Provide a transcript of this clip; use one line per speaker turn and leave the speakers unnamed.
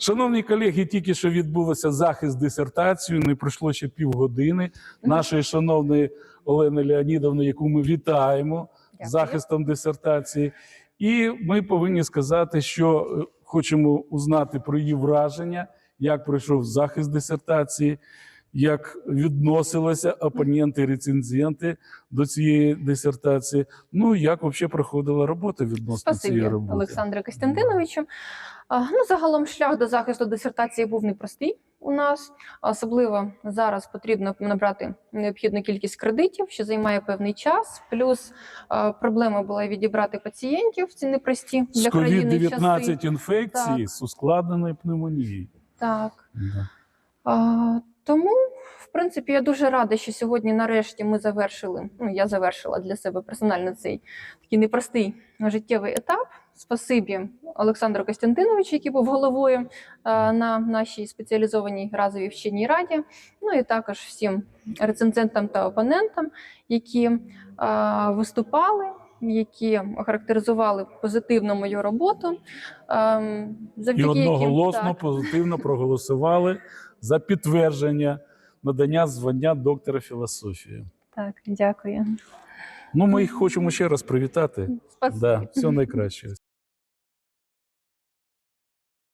Шановні колеги, тільки що відбувся захист дисертації, не пройшло ще півгодини. Нашої шановної Олени Леонідовни, яку ми вітаємо з
Дякую.
захистом дисертації. І ми повинні сказати, що е, хочемо узнати про її враження, як пройшов захист дисертації, як відносилися опоненти, рецензенти до цієї дисертації. Ну як взагалі проходила робота відносно
Спасибі,
цієї роботи.
Олександре Костянтиновичу. Ну, загалом шлях до захисту дисертації був непростий у нас. Особливо зараз потрібно набрати необхідну кількість кредитів, що займає певний час. Плюс проблема була відібрати пацієнтів. Ці непрості для країни часи.
COVID-19 інфекції
Так.
з ускладненою пневмонією.
Так. А, тому, в принципі, я дуже рада, що сьогодні, нарешті, ми завершили. Ну, я завершила для себе персонально цей такий непростий життєвий етап. Спасибі Олександру Костянтиновичу, який був головою а, на нашій спеціалізованій разовій вченій раді. Ну і також всім рецензентам та опонентам, які а, виступали. Які охарактеризували позитивно мою роботу, Завдяки
І
одноголосно яким так,
позитивно проголосували за підтвердження надання звання доктора філософії.
так, дякую.
Ну, ми їх хочемо ще раз привітати.
Спасибі.
Да, всього найкращого.